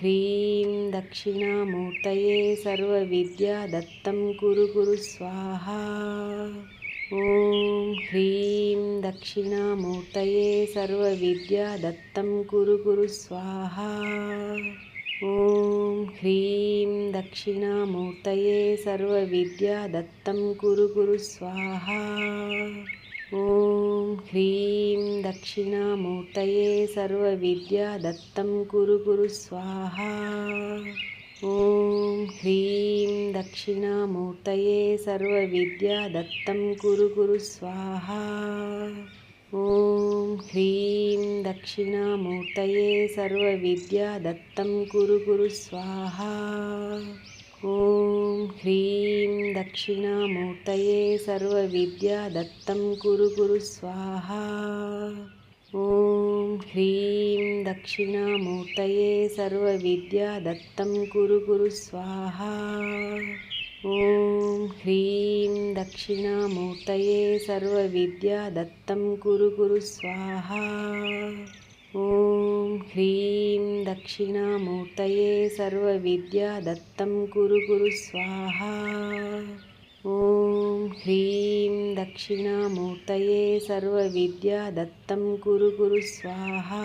హ్రీం దక్షిణామూర్తయే సర్వవిద్యాదత్తం కురు కురు స్వాహా. ఓం హ్రీం దక్షిణామూర్తయే సర్వవిద్యాదత్తం కురు కురు స్వాహా. ఓం హ్రీం దక్షిణామూర్తయే సర్వవిద్యాదత్తం కురు కురు స్వాహా. ఓం హ్రీం దక్షిణామూర్తయే సర్వవిద్యాదత్తం కురు కురు స్వాహా. ఓం హ్రీం దక్షిణామూర్తయే సర్వవిద్యాదత్తం కురు కురు స్వాహా. ఓం హ్రీం దక్షిణామూర్తయే సర్వవిద్యాదత్తం కురు కురు స్వాహా. ఓం హ్రీం దక్షిణామూర్తయే సర్వవిద్యాదత్తం కురు కురు స్వాహా. ఓం హ్రీం దక్షిణామూర్తయే సర్వవిద్యాదత్తం కురు కురు స్వాహా. ఓం హ్రీం దక్షిణామూర్తయే సర్వవిద్యాదత్తం కురు కురు స్వాహా. ఓం హ్రీం దక్షిణామూర్తయే సర్వవిద్యాదత్తం కురు గురు స్వాహా. ఓం హ్రీం దక్షిణామూర్తయే సర్వవిద్యాదత్తం కురు గురు స్వాహా.